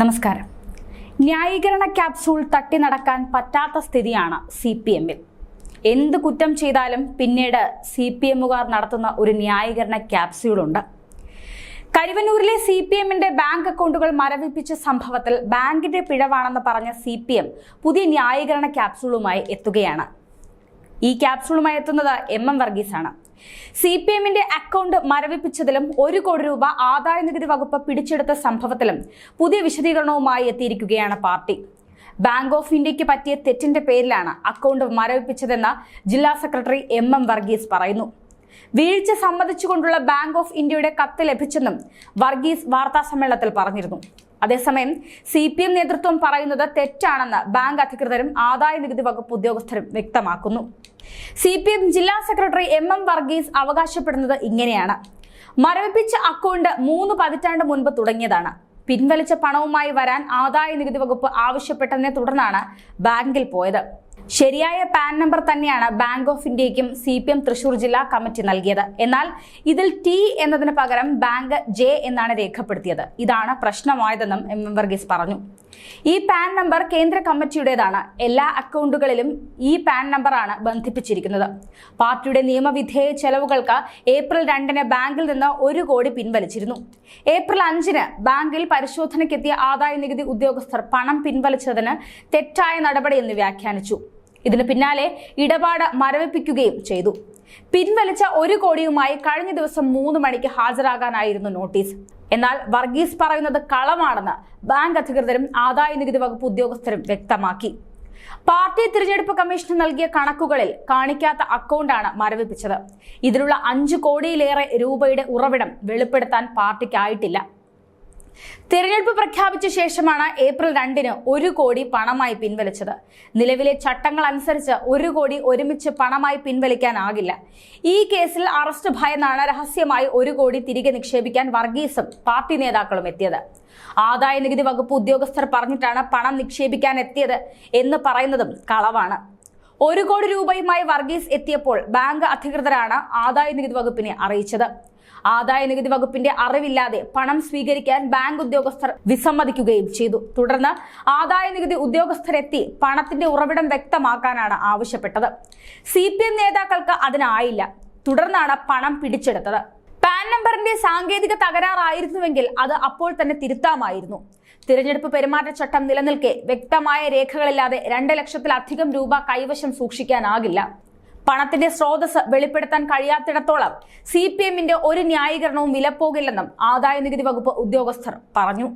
നമസ്കാരം. ന്യായീകരണ ക്യാപ്സൂൾ തട്ടി നടക്കാൻ പറ്റാത്ത സ്ഥിതിയാണ് സി പി എമ്മിൽ. എന്ത് കുറ്റം ചെയ്താലും പിന്നീട് സി പി എമ്മുകാർ നടത്തുന്ന ഒരു ന്യായീകരണ ക്യാപ്സ്യൂളുണ്ട് കരുവന്നൂരിലെ സി പി എമ്മിന്റെ ബാങ്ക് അക്കൗണ്ടുകൾ മരവിപ്പിച്ച സംഭവത്തിൽ ബാങ്കിന്റെ പിഴവാണെന്ന് പറഞ്ഞ സി പി എം പുതിയ ന്യായീകരണ ക്യാപ്സൂളുമായി എത്തുകയാണ്. ഈ ക്യാപ്സൂളുമായി എത്തുന്നത് എം എം വർഗീസാണ്. സി പി എമ്മിന്റെ അക്കൗണ്ട് മരവിപ്പിച്ചതിലും ഒരു കോടി രൂപ ആദായ നികുതി വകുപ്പ് പിടിച്ചെടുത്ത സംഭവത്തിലും പുതിയ വിശദീകരണവുമായി എത്തിയിരിക്കുകയാണ് പാർട്ടി. ബാങ്ക് ഓഫ് ഇന്ത്യയ്ക്ക് പറ്റിയ തെറ്റിന്റെ പേരിലാണ് അക്കൗണ്ട് മരവിപ്പിച്ചതെന്ന് ജില്ലാ സെക്രട്ടറി എം എം വർഗീസ് പറയുന്നു. വീഴ്ച സമ്മതിച്ചുകൊണ്ടുള്ള ബാങ്ക് ഓഫ് ഇന്ത്യയുടെ കത്ത് ലഭിച്ചെന്നും വർഗീസ് വാർത്താ സമ്മേളനത്തിൽ പറഞ്ഞിരുന്നു. അതേസമയം സി പി എം നേതൃത്വം പറയുന്നത് തെറ്റാണെന്ന് ബാങ്ക് അധികൃതരും ആദായ നികുതി വകുപ്പ് ഉദ്യോഗസ്ഥരും വ്യക്തമാക്കുന്നു. സി പി എം ജില്ലാ സെക്രട്ടറി എം എം വർഗീസ് അവകാശപ്പെടുന്നത് ഇങ്ങനെയാണ്. മരവിപ്പിച്ച അക്കൗണ്ട് മൂന്ന് പതിറ്റാണ്ട് മുൻപ് തുടങ്ങിയതാണ്. പിൻവലിച്ച പണവുമായി വരാൻ ആദായ നികുതി വകുപ്പ് ആവശ്യപ്പെട്ടതിനെ തുടർന്നാണ് ബാങ്കിൽ പോയത്. ശരിയായ പാൻ നമ്പർ തന്നെയാണ് ബാങ്ക് ഓഫ് ഇന്ത്യയ്ക്കും സി പി എം തൃശൂർ ജില്ലാ കമ്മിറ്റി നൽകിയത്. എന്നാൽ ഇതിൽ ടി എന്നതിന് പകരം ബാങ്ക് ജെ എന്നാണ് രേഖപ്പെടുത്തിയത്. ഇതാണ് പ്രശ്നമായതെന്നും എം എം വർഗീസ് പറഞ്ഞു. ഈ പാൻ നമ്പർ കേന്ദ്ര കമ്മിറ്റിയുടേതാണ്. എല്ലാ അക്കൗണ്ടുകളിലും ഈ പാൻ നമ്പറാണ് ബന്ധിപ്പിച്ചിരിക്കുന്നത്. പാർട്ടിയുടെ നിയമവിധേയ ചെലവുകൾക്ക് ഏപ്രിൽ രണ്ടിന് ബാങ്കിൽ നിന്ന് ഒരു കോടി പിൻവലിച്ചിരുന്നു. ഏപ്രിൽ അഞ്ചിന് ബാങ്കിൽ പരിശോധനയ്ക്കെത്തിയ ആദായ നികുതി ഉദ്യോഗസ്ഥർ പണം പിൻവലിച്ചതിന് തെറ്റായ നടപടിയെന്ന് വ്യാഖ്യാനിച്ചു. ഇതിന് പിന്നാലെ ഇടപാട് മരവിപ്പിക്കുകയും ചെയ്തു. പിൻവലിച്ച ഒരു കോടിയുമായി കഴിഞ്ഞ ദിവസം മൂന്ന് മണിക്ക് ഹാജരാകാനായിരുന്നു നോട്ടീസ്. എന്നാൽ വർഗീസ് പറയുന്നത് കളമാണെന്ന് ബാങ്ക് അധികൃതരും ആദായ നികുതി വകുപ്പ് ഉദ്യോഗസ്ഥരും വ്യക്തമാക്കി. പാർട്ടി തിരഞ്ഞെടുപ്പ് കമ്മീഷന് നൽകിയ കണക്കുകളിൽ കാണിക്കാത്ത അക്കൗണ്ടാണ് മരവിപ്പിച്ചത്. ഇതിലുള്ള അഞ്ചു കോടിയിലേറെ രൂപയുടെ ഉറവിടം വെളിപ്പെടുത്താൻ പാർട്ടിക്കായിട്ടില്ല. തിരഞ്ഞെടുപ്പ് പ്രഖ്യാപിച്ച ശേഷമാണ് ഏപ്രിൽ രണ്ടിന് ഒരു കോടി പണമായി പിൻവലിച്ചത്. നിലവിലെ ചട്ടങ്ങൾ അനുസരിച്ച് ഒരു കോടി ഒരുമിച്ച് പണമായി പിൻവലിക്കാനാകില്ല. ഈ കേസിൽ അറസ്റ്റ് ഭയന്നാണ് രഹസ്യമായി ഒരു കോടി തിരികെ നിക്ഷേപിക്കാൻ വർഗീസും പാർട്ടി നേതാക്കളും എത്തിയത്. ആദായ നികുതി വകുപ്പ് ഉദ്യോഗസ്ഥർ പറഞ്ഞിട്ടാണ് പണം നിക്ഷേപിക്കാൻ എത്തിയത് എന്ന് പറയുന്നതും കളവാണ്. ഒരു കോടി രൂപയുമായി വർഗീസ് എത്തിയപ്പോൾ ബാങ്ക് അധികൃതരാണ് ആദായ നികുതി വകുപ്പിനെ അറിയിച്ചത്. ആദായ നികുതി വകുപ്പിന്റെ അറിവില്ലാതെ പണം സ്വീകരിക്കാൻ ബാങ്ക് ഉദ്യോഗസ്ഥർ വിസമ്മതിക്കുകയും ചെയ്തു. തുടർന്ന് ആദായ നികുതി ഉദ്യോഗസ്ഥരെത്തി പണത്തിന്റെ ഉറവിടം വ്യക്തമാക്കാനാണ് ആവശ്യപ്പെട്ടത്. സി നേതാക്കൾക്ക് അതിനായില്ല. തുടർന്നാണ് പണം പിടിച്ചെടുത്തത്. പാൻ നമ്പറിന്റെ സാങ്കേതിക തകരാറായിരുന്നുവെങ്കിൽ അത് അപ്പോൾ തന്നെ തിരുത്താമായിരുന്നു. തിരഞ്ഞെടുപ്പ് പെരുമാറ്റച്ചട്ടം നിലനിൽക്കെ വ്യക്തമായ രേഖകളില്ലാതെ രണ്ട് ലക്ഷത്തിലധികം രൂപ കൈവശം സൂക്ഷിക്കാനാകില്ല. പണത്തിന്റെ സ്രോതസ് വെളിപ്പെടുത്താൻ കഴിയാത്തിടത്തോളം സി പി എമ്മിന്റെ ഒരു ന്യായീകരണവും വിലപ്പോകില്ലെന്നും ആദായ നികുതി വകുപ്പ് ഉദ്യോഗസ്ഥർ പറഞ്ഞു.